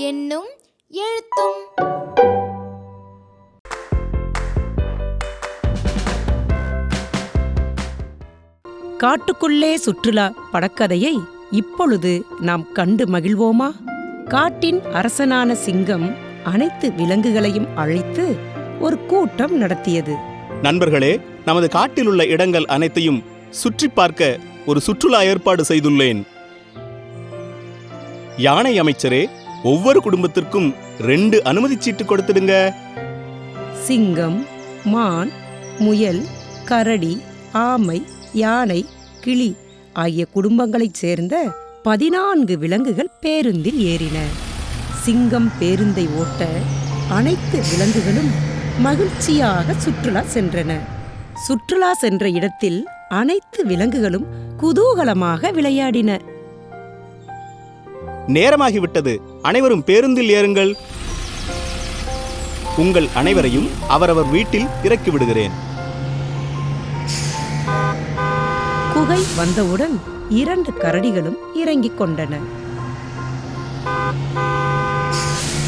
என்னும் எழுத்தும். காட்டுக்குள்ளே சுற்றுலா படக்கதையை இப்பொழுது நாம் கண்டு மகிழ்வோமா? காட்டின் அரசனான சிங்கம் அனைத்து விலங்குகளையும் அழைத்து ஒரு கூட்டம் நடத்தியது. நண்பர்களே நமது காட்டில் உள்ள இடங்கள் அனைத்தையும் சுற்றி பார்க்க ஒரு சுற்றுலா ஏற்பாடு செய்துள்ளேன். யானை அமைச்சரே ஒவ்வொரு குடும்பத்திற்கும் ரெண்டு அனுமதிச் சீட்டு கொடுத்துடுங்க. சிங்கம் மான் முயல் கரடி ஆமை யானை கிளி ஆகிய குடும்பங்களைச் சேர்ந்த பதினான்கு விலங்குகள் பேருந்தில் ஏறின. சிங்கம் பேருந்தை ஓட்ட அனைத்து விலங்குகளும் மகிழ்ச்சியாக சுற்றுலா சென்றன. சுற்றுலா சென்ற இடத்தில் அனைத்து விலங்குகளும் குதூகலமாக விளையாடின. நேரமாகிவிட்டது. அனைவரும் பேருந்தில் ஏறுங்கள். உங்கள் அனைவரையும் அவரவர் வீட்டில் இறக்கி விடுகிறேன். குகை வந்தவுடன் இரண்டு கரடிகளும் இறங்கிக் கொண்டன.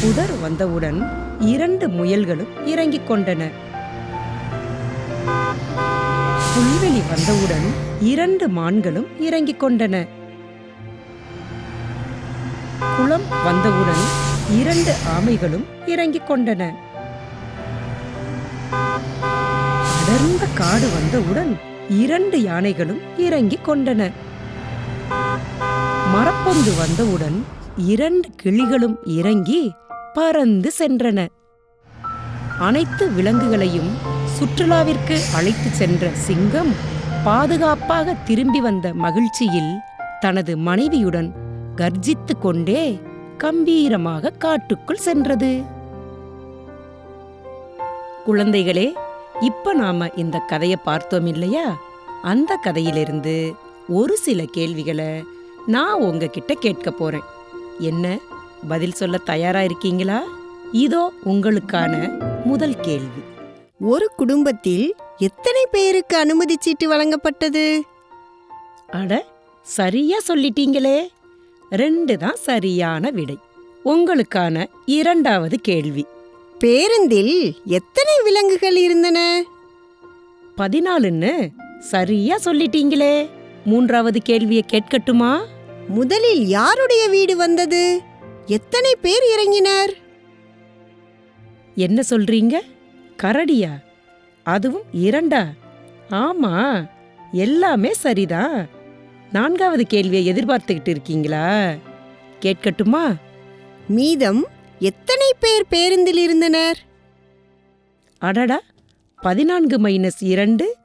புதர் வந்தவுடன் இரண்டு முயல்களும் இறங்கிக் கொண்டன. புல்வெளி வந்தவுடன் இரண்டு மான்களும் இறங்கிக் கொண்டன. குளம் வந்தவுடன் இரண்டு ஆமைகளும் இறங்கிக் கொண்டன. அடர்ந்த காடு வந்தவுடன் இரண்டு யானைகளும் இறங்கிக் கொண்டன. மரப்பொந்து வந்தவுடன் இரண்டு கிளிகளும் இறங்கி பறந்து சென்றன. அனைத்து விலங்குகளையும் சுற்றுலாவிற்கு அழைத்துச் சென்ற சிங்கம் பாதுகாப்பாக திரும்பி வந்த மகிழ்ச்சியில் தனது மனைவியுடன் கர்ஜித்து கொண்டே கம்பீரமாக காட்டுக்குள் சென்றது. குழந்தைகளே இப்ப நாம இந்த கதையை பார்த்தோம் இல்லையா? அந்த கதையிலிருந்து ஒரு சில கேள்விகளை நான் உங்ககிட்ட கேட்க போறேன். என்ன? பதில் சொல்ல தயாரா இருக்கீங்களா? இதோ உங்களுக்கான முதல் கேள்வி. ஒரு குடும்பத்தில் எத்தனை பேருக்கு அனுமதி சீட்டு வழங்கப்பட்டது? அட சரியா சொல்லிட்டீங்களே. ரெண்டு தான் சரியான விடை. உங்களுக்கான இரண்டாவது கேள்வி. பேருந்தில் எத்தனை விலங்குகள் இருந்தன? பதினாலுன்னு? சரியா சொல்லிட்டீங்களே. மூன்றாவது கேள்வியை கேட்கட்டுமா? முதலில் யாருடைய வீடு வந்தது? எத்தனை பேர் இறங்கினர்? என்ன சொல்றீங்க? கரடியா? அதுவும் இரண்டா? ஆமா எல்லாமே சரிதான் நான்காவது கேள்வியை எதிர்பார்த்துக்கிட்டு இருக்கீங்களா? கேட்கட்டுமா? மீதம் எத்தனை பேர் பேருந்தில் இருந்தனர்? அடடா பதினான்கு மைனஸ் இரண்டு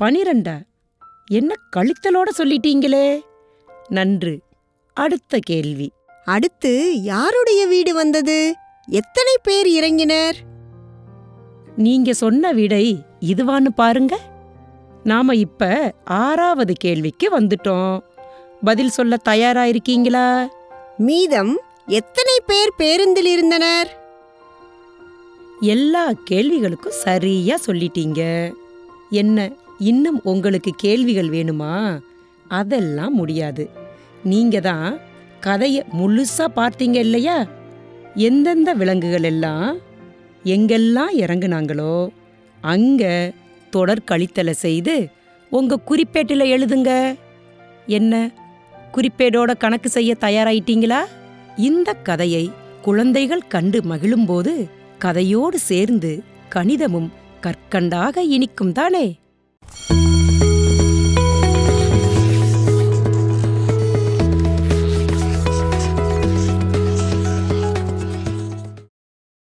பனிரெண்டா. என்ன கழித்தலோட சொல்லிட்டீங்களே? நன்று. அடுத்த கேள்வி. அடுத்து யாருடைய வீடு வந்தது? எத்தனை பேர் இறங்கினர்? நீங்க சொன்ன விடை இதுவான்னு பாருங்க. நாம இப்ப ஆறாவது கேள்விக்கு வந்துட்டோம். பதில் சொல்ல தயாரா இருக்கீங்களா? மீதம் எத்தனை பேர் பேருந்தில் இருந்தனர்? எல்லா கேள்விகளுக்கும் சரியா சொல்லிட்டீங்க. என்ன இன்னும் உங்களுக்கு கேள்விகள் வேணுமா? அதெல்லாம் முடியாது. நீங்க தான் கதையை முழுசா பார்த்தீங்க இல்லையா? எந்தெந்த விலங்குகள் எல்லாம் எங்கெல்லாம் இறங்குனாங்களோ அங்க தொடர் கழித்தலை செய்து உங்க குறிப்பேட்டில் எழுதுங்க. என்ன? குறிப்பேடோட கணக்கு செய்ய தயாராயிட்டீங்களா? இந்த கதையை குழந்தைகள் கண்டு மகிழும்போது கதையோடு சேர்ந்து கணிதமும் கற்கண்டாக இனிக்கும் தானே? Thank you.